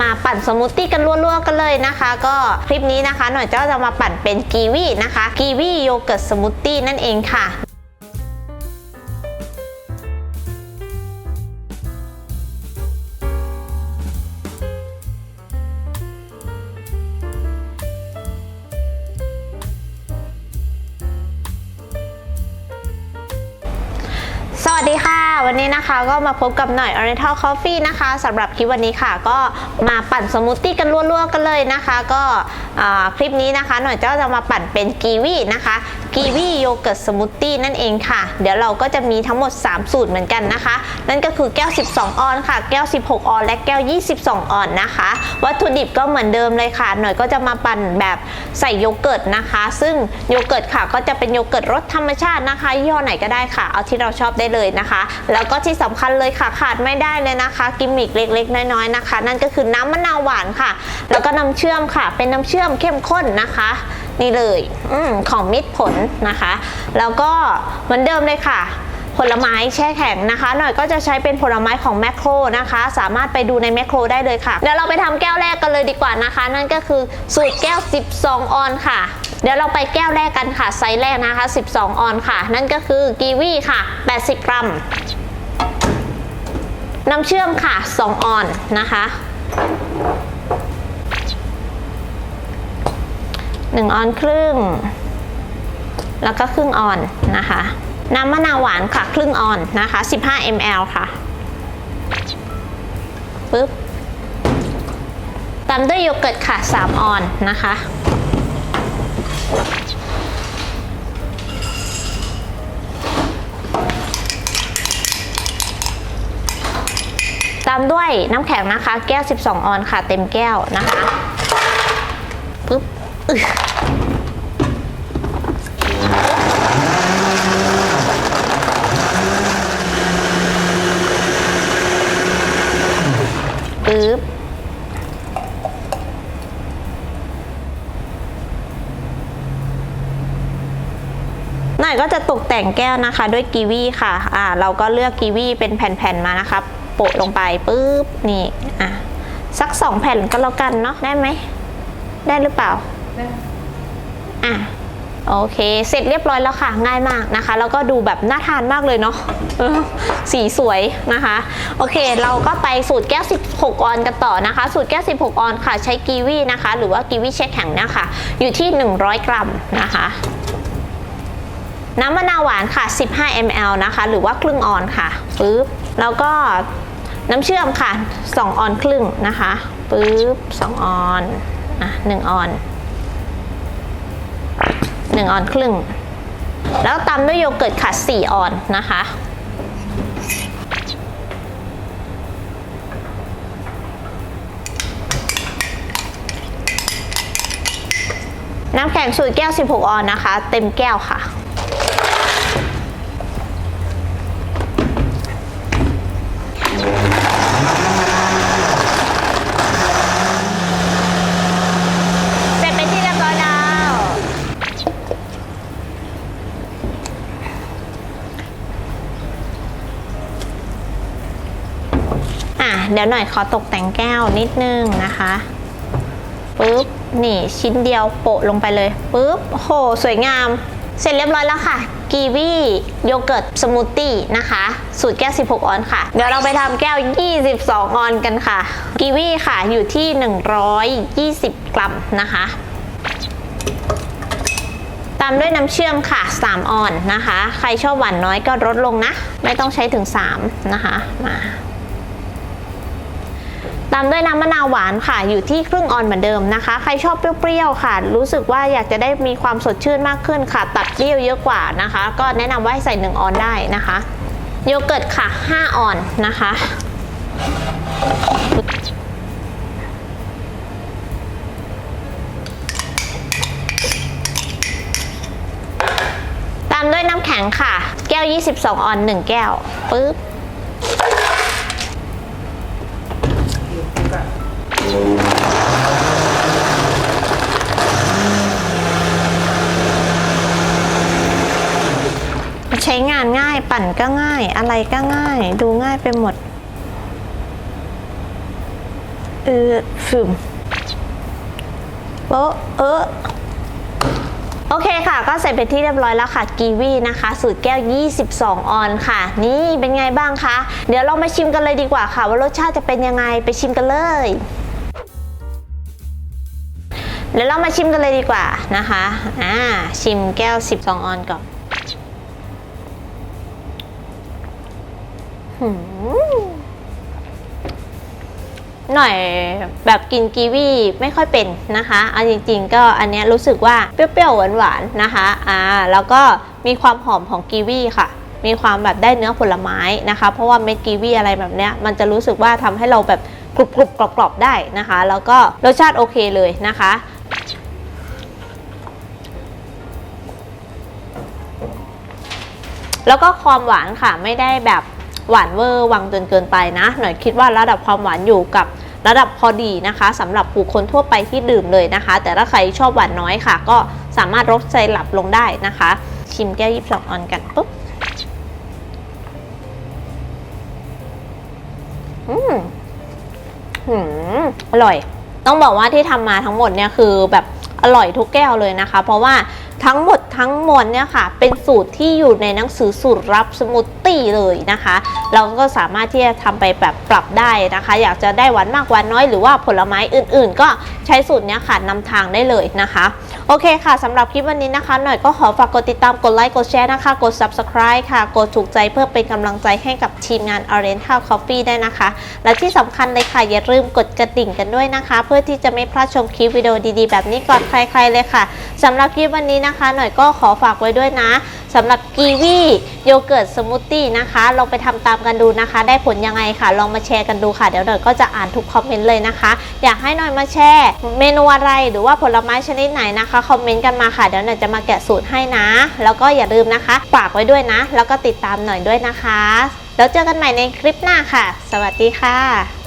มาปั่นสมูทตี้กันรัวๆกันเลยนะคะ ก็คลิปนี้นะคะ หน่อยเจ้าจะมาปั่นเป็นกีวีนะคะกีวีโยเกิร์ตสมูทตี้นั่นเองค่ะ วันนี้นะคะก็มาพบกับหน่อย Oriental Coffee นะคะสำหรับคลิปวันนี้ค่ะ ก็มาปั่นสมูทตี้กันรัวๆกันเลยนะคะ ก็คลิปนี้นะคะ หน่อยเจ้าจะมาปั่นเป็นกีวีนะคะกีวีโยเกิร์ตสมูทตี้นั่นเองค่ะ เดี๋ยวเราก็จะมีทั้งหมด 3 สูตรเหมือนกันนะคะ นั่นก็คือแก้ว 12 ออนค่ะ แก้ว 16 ออน และแก้ว 22 ออนนะคะ วัตถุดิบก็เหมือนเดิมเลยค่ะ หน่อยก็จะมาปั่นแบบใส่โยเกิร์ตนะคะ ซึ่งโยเกิร์ตค่ะก็จะเป็นโยเกิร์ตรสธรรมชาตินะคะยี่ห้อไหนก็ได้ค่ะ เอาที่เราชอบได้เลยนะคะ แล้วก็ที่สำคัญเลยค่ะขาดไม่ได้เลยนะคะ กิมมิกเล็กๆ น้อยๆนะคะ นั่นก็คือน้ำมะนาวหวานค่ะ แล้วก็น้ำเชื่อมค่ะ เป็นน้ำเชื่อมเข้มข้นนะคะนี่เลยอของมิตรผลนะคะ แล้วก็เหมือนเดิมเลยค่ะ ผลไม้แช่แข็งนะคะ หน่อยก็จะใช้เป็นผลไม้ของแมคโครนะคะ สามารถไปดูในแมคโครได้เลยค่ะ เดี๋ยวเราไปทำแก้วแรกกันเลยดีกว่านะคะ นั่นก็คือสูตรแก้ว 12 ออนค่ะ เดี๋ยวเราไปแก้วแรกกันค่ะ ไซส์แรกนะคะ 12 ออนค่ะ นั่นก็คือกีวีค่ะ 80 กรัม น้ำเชื่อมค่ะ 2 ออนนะคะ 1ออนครึ่ง แล้วก็ครึ่งออนนะคะน้ำมะนาวหวานค่ะ ครึ่งออนนะคะ 15 ml ค่ะปึ๊บตามด้วยโยเกิร์ตค่ะ 3 ออนนะคะ ตามด้วยน้ำแข็งนะคะ แก้ว 12 ออนค่ะ เต็มแก้วนะคะปึ๊บอึ๊ะ ปึ๊บหน่อยก็จะตกแต่งแก้วนะคะ ด้วยกีวีค่ะ อ่า เราก็เลือกกีวีเป็นแผ่นๆมานะคะ โปะลงไปปึ๊บ นี่ อะ สักสองแผ่นก็แล้วกันเนาะ ได้ไหม ได้หรือเปล่า อะโอเค เสร็จเรียบร้อยแล้วค่ะ ง่ายมากนะคะ แล้วก็ดูแบบน่าทานมากเลยเนาะสีสวยนะคะ โอเค เราก็ไปสูตรแก้ว 16 ออนกันต่อนะคะ สูตรแก้ว 16 ออนค่ะ ใช้กีวีนะคะ หรือว่ากีวีแช่แข็งเนะคะ อยู่ที่ 100 กรัมนะคะ น้ำมะนาวหวานค่ะ 15 ml นะคะ หรือว่าครึ่งออนค่ะปึ๊บ แล้วก็น้ำเชื่อมค่ะ 2 ออนครึ่งนะคะปึ๊บ 2 ออน อะ 1 ออน 1 ออนครึ่ง แล้วตามด้วยโยเกิร์ตค่ะ 4 ออนนะคะ น้ำแข็งสูตรแก้ว 16 ออนนะคะ เต็มแก้วค่ะ เสร็จเป็นที่เรียบร้อยแล้ว อะเดี๋ยวหน่อยขอตกแต่งแก้วนิดนึงนะคะปุ๊บนี่ชิ้นเดียวโปะลงไปเลยปุ๊บโอ้โหสวยงาม เสร็จเรียบร้อยแล้วค่ะกีวีโยเกิร์ตสมูทตี้นะคะ สูตรแก้ว 16 ออนค่ะ เดี๋ยวเราไปทำแก้ว 22 ออนกันค่ะ กีวีค่ะอยู่ที่ 120 กรัมนะคะ ตามด้วยน้ำเชื่อมค่ะ 3 ออนนะคะ ใครชอบหวานน้อยก็ลดลงนะ ไม่ต้องใช้ถึง 3 นะคะมา ตามด้วยน้ำมะนาวหวานค่ะอยู่ที่ครึ่งออนเหมือนเดิมนะคะ ใครชอบเปรี้ยวๆค่ะ รู้สึกว่าอยากจะได้มีความสดชื่นมากขึ้นค่ะ ตัดเปรี้ยวเยอะกว่านะคะ ก็แนะนำว่าให้ใส่ 1 ออนได้นะคะโยเกิร์ตค่ะ 5 ออนนะคะตามด้วยน้ำแข็งค่ะ แก้ว 22 ออน 1 แก้วปึ๊บ ใช้งานง่ายปั่นก็ง่าย อะไรก็ง่าย ดูง่ายไปหมด เออฝึมโอะเออโอเคค่ะ ก็เสร็จเป็นที่เรียบร้อยแล้วค่ะกีวีนะคะ สูตรแก้ว 22 ออนค่ะ นี่เป็นไงบ้างคะ เดี๋ยวเรามาชิมกันเลยดีกว่าค่ะ ว่ารสชาติจะเป็นยังไงไปชิมกันเลย เดี๋ยวเรามาชิมกันเลยดีกว่านะคะอ่าชิมแก้ว 12 ออนก่อนหืมหน่อยแบบกินกีวีไม่ค่อยเป็นนะคะเอาจริงๆ ก็อันนี้รู้สึกว่าเปรี้ยวๆหวานๆนะคะอ่าแล้วก็มีความหอมของกีวีค่ะ มีความแบบได้เนื้อผลไม้นะคะ เพราะว่าเม็ดกีวีอะไรแบบเนี้ยมันจะรู้สึกว่าทำให้เราแบบกรุบๆกรอบๆได้นะคะ แล้วก็รสชาติโอเคเลยนะคะ แล้วก็ความหวานค่ะไม่ได้แบบหวานเวอร์วังจนเกินไปนะ หน่อยคิดว่าระดับความหวานอยู่กับระดับพอดีนะคะสำหรับผู้คนทั่วไปที่ดื่มเลยนะคะ แต่ถ้าใครชอบหวานน้อยค่ะ ก็สามารถลดไซรัปลงได้นะคะ ชิมแก้วยีิบสองออนกันปุ๊บอืมหืมอร่อย ต้องบอกว่าที่ทำมาทั้งหมดเนี่ยคือแบบอร่อยทุกแก้วเลยนะคะ เพราะว่า ทั้งหมดทั้งมวลเนี่ยค่ะ เป็นสูตรที่อยู่ในหนังสือสูตรรับสมูทตี้เลยนะคะ เราก็สามารถที่จะทำไปแบบปรับได้นะคะ อยากจะได้หวานมากหวานน้อยหรือว่าผลไม้อื่น ๆ ก็ใช้สูตรเนี้ยค่ะนำทางได้เลยนะคะ โอเคค่ะสำหรับคลิปวันนี้นะคะ หน่อยก็ขอฝากกดติดตามกดไลค์กดแชร์นะคะ กด subscribe ค่ะ กดถูกใจเพื่อเป็นกำลังใจให้กับทีมงาน Oriental Coffee ได้นะคะ และที่สำคัญเลยค่ะอย่าลืมกดกระดิ่งกันด้วยนะคะ เพื่อที่จะไม่พลาดชมคลิปวิดีโอดีๆ แบบนี้ก่อนใครๆเลยค่ะสำหรับคลิปวันนี้นะคะ หน่อยก็ขอฝากไว้ด้วยนะ สำหรับกีวีโยเกิร์ตสมูทตี้นะคะลองไปทำตามกันดูนะคะ ได้ผลยังไงค่ะ ลองมาแชร์กันดูค่ะ เดี๋ยวหน่อยก็จะอ่านทุกคอมเมนต์เลยนะคะ อยากให้หน่อยมาแชร์เมนูอะไรหรือว่าผลไม้ชนิดไหนนะคะคอมเมนต์กันมาค่ะ เดี๋ยวหน่อยจะมาแกะสูตรให้นะ แล้วก็อย่าลืมนะคะฝากไว้ด้วยนะ แล้วก็ติดตามหน่อยด้วยนะคะ แล้วเจอกันใหม่ในคลิปหน้าค่ะ สวัสดีค่ะ